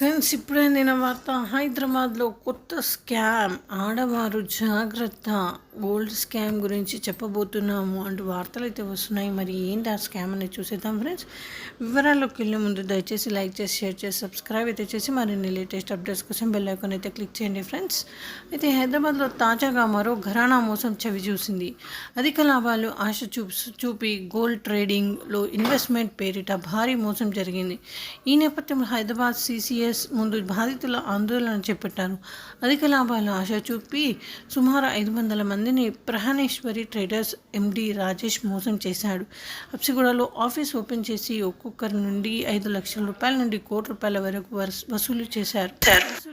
Friends ఇప్పుడే నేను వార్త హైదరాబాద్లో కొత్త స్కామ్. ఆడవారు జాగ్రత్త. గోల్డ్ స్కామ్ గురించి చెప్పబోతున్నాము అంటూ వార్తలు అయితే వస్తున్నాయి. మరి ఏంటి ఆ స్కామ్ అనేది చూసేద్దాం ఫ్రెండ్స్. వివరాల్లోకి వెళ్ళే ముందు దయచేసి లైక్ చేసి షేర్ చేసి సబ్స్క్రైబ్ అయితే చేసి మరిన్ని లేటెస్ట్ అప్డేట్స్ కోసం బెల్ ఐకాన్ అయితే క్లిక్ చేయండి ఫ్రెండ్స్. అయితే హైదరాబాద్లో తాజాగా మరో ఘరానా మోసం చవి చూసింది. అధిక లాభాలు ఆశ చూపు చూపి గోల్డ్ ట్రేడింగ్లో ఇన్వెస్ట్మెంట్ పేరిట భారీ మోసం జరిగింది. ఈ నేపథ్యంలో హైదరాబాద్ సీసీఎస్ ముందు బాధితుల ఆందోళన చేపట్టారు. అధిక లాభాలు ఆశ చూపి సుమారు ఐదు వందల మంది మందిని ప్రహణేశ్వరి ట్రేడర్స్ ఎండి రాజేష్ మోసం చేశాడు. అప్సిగూడలో ఆఫీస్ ఓపెన్ చేసి ఒక్కొక్కరి నుండి ఐదు లక్షల రూపాయల నుండి కోటి రూపాయల వరకు వసూలు చేశారు.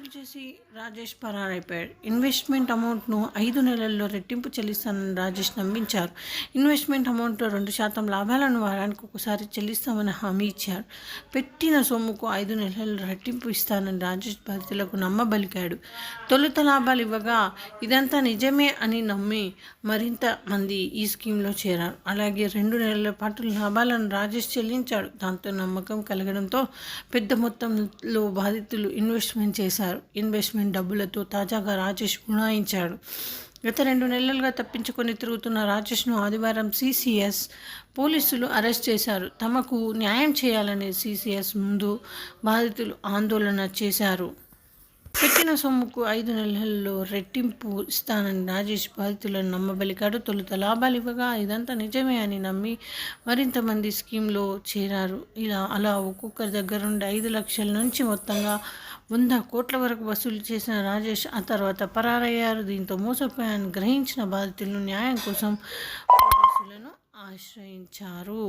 వసూలు చేసి రాజేష్ పరారైపోయాడు ఇన్వెస్ట్మెంట్ అమౌంట్ను ఐదు నెలల్లో రెట్టింపు చెల్లిస్తానని రాజేష్ నమ్మించారు. ఇన్వెస్ట్మెంట్ అమౌంట్లో రెండు శాతం లాభాలను వారానికి ఒకసారి చెల్లిస్తామని హామీ ఇచ్చారు. పెట్టిన సొమ్ముకు ఐదు నెలల్లో రెట్టింపు ఇస్తానని రాజేష్ బాధితులకు నమ్మబలికాడు. తొలుత లాభాలు ఇవ్వగా ఇదంతా నిజమే అని నమ్మి మరింత మంది ఈ స్కీమ్లో చేరారు. అలాగే రెండు నెలల పాటు లాభాలను రాజేష్ చెల్లించాడు. దాంతో నమ్మకం కలగడంతో పెద్ద మొత్తంలో బాధితులు ఇన్వెస్ట్మెంట్ చేశారు. ఇన్వెస్ట్మెంట్ డబ్బులతో తాజాగా రాజేష్ గుణాయించాడు గత రెండు నెలలుగా తప్పించుకొని తిరుగుతున్న రాజేష్ను ఆదివారం సిసిఎస్ పోలీసులు అరెస్ట్ చేశారు. తమకు న్యాయం చేయాలనే సిసిఎస్ ముందు బాధితులు ఆందోళన చేశారు. పెట్టిన సొమ్ముకు ఐదు నెలల్లో రెట్టింపు ఇస్తానని రాజేష్ బాధితులను నమ్మబలికాడు. తొలుత లాభాలు ఇవ్వగా ఇదంతా నిజమే అని నమ్మి మరింతమంది స్కీమ్లో చేరారు. ఇలా అలా ఒక్కొక్కరి దగ్గర నుండి ఐదు లక్షల నుంచి మొత్తంగా వంద కోట్ల వరకు వసూలు చేసిన రాజేష్ ఆ తర్వాత పరారయ్యారు. దీంతో మోసపోయాన్ని గ్రహించిన బాధితులు న్యాయం కోసం పోలీసులను ఆశ్రయించారు.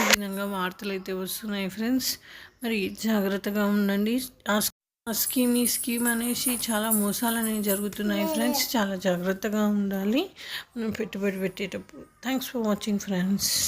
ఈ విధంగా వార్తలు అయితే వస్తున్నాయి ఫ్రెండ్స్. మరి జాగ్రత్తగా ఉండండి. ఆ స్కీమ్ ఈ స్కీమ్ అనేసి చాలా మోసాలు అనేవి జరుగుతున్నాయి ఫ్రెండ్స్. చాలా జాగ్రత్తగా ఉండాలి. మనం పెట్టుబడి పెట్టేటప్పుడు. Thanks for watching friends